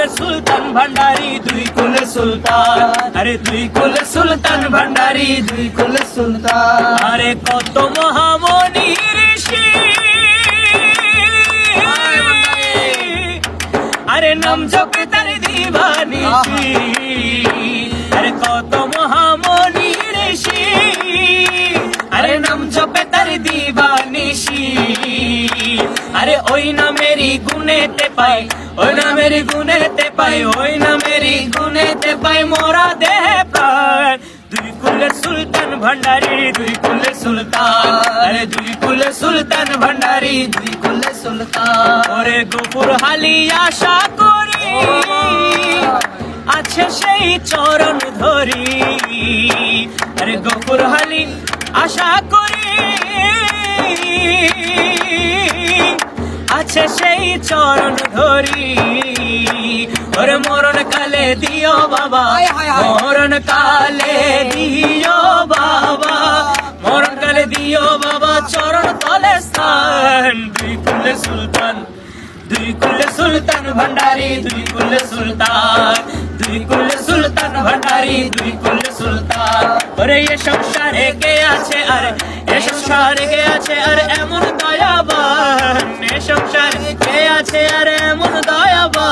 কুলে সুলতান ভান্ডারি, দুই কুলে সুলতান। আরে দুই কুলে সুলতান ভান্ডারি, দুই কুলে সুলতান। আরে কত মহামণি ঋষি। আরে নাম জপে তার দিবানি আরে কত মহামণি ঋষি। আরে নাম জপে তার দিবানিশি আরে ওই নামেরই গুনেতে পাই ওই নামেরই গুনেতে পাই, ওই নামেরই গুনেতে পাই, মোরা দেহে প্রাণ। দুই কুলের সুলতান ভান্ডারি, দুই কুলের সুলতান। আরে দুই কুলের সুলতান ভান্ডারি, দুই কুলে সুলতান। ওরে গোপুর হালি আশা করি, আছে সেই চরণ ধরি। আরে গোপুর হালি আশা করি আছে সেই চরণ ধরি। ওরে মরণ কালে দিও বাবা। মরণ কালে দিও বাবা মরণ কালে দিও বাবা চরণ তলে স্থান। দুই কুলে সুলতান দুই কুলে সুলতান ভান্ডারি দুই কুলে সুলতান দুই কুলে সুলতান ভান্ডারি দুই কুলে সুলতান। ওরে এ সংসারে কে আছে আর এ সংসারে কে আছে আর কে আছে আর এমন দয়াবা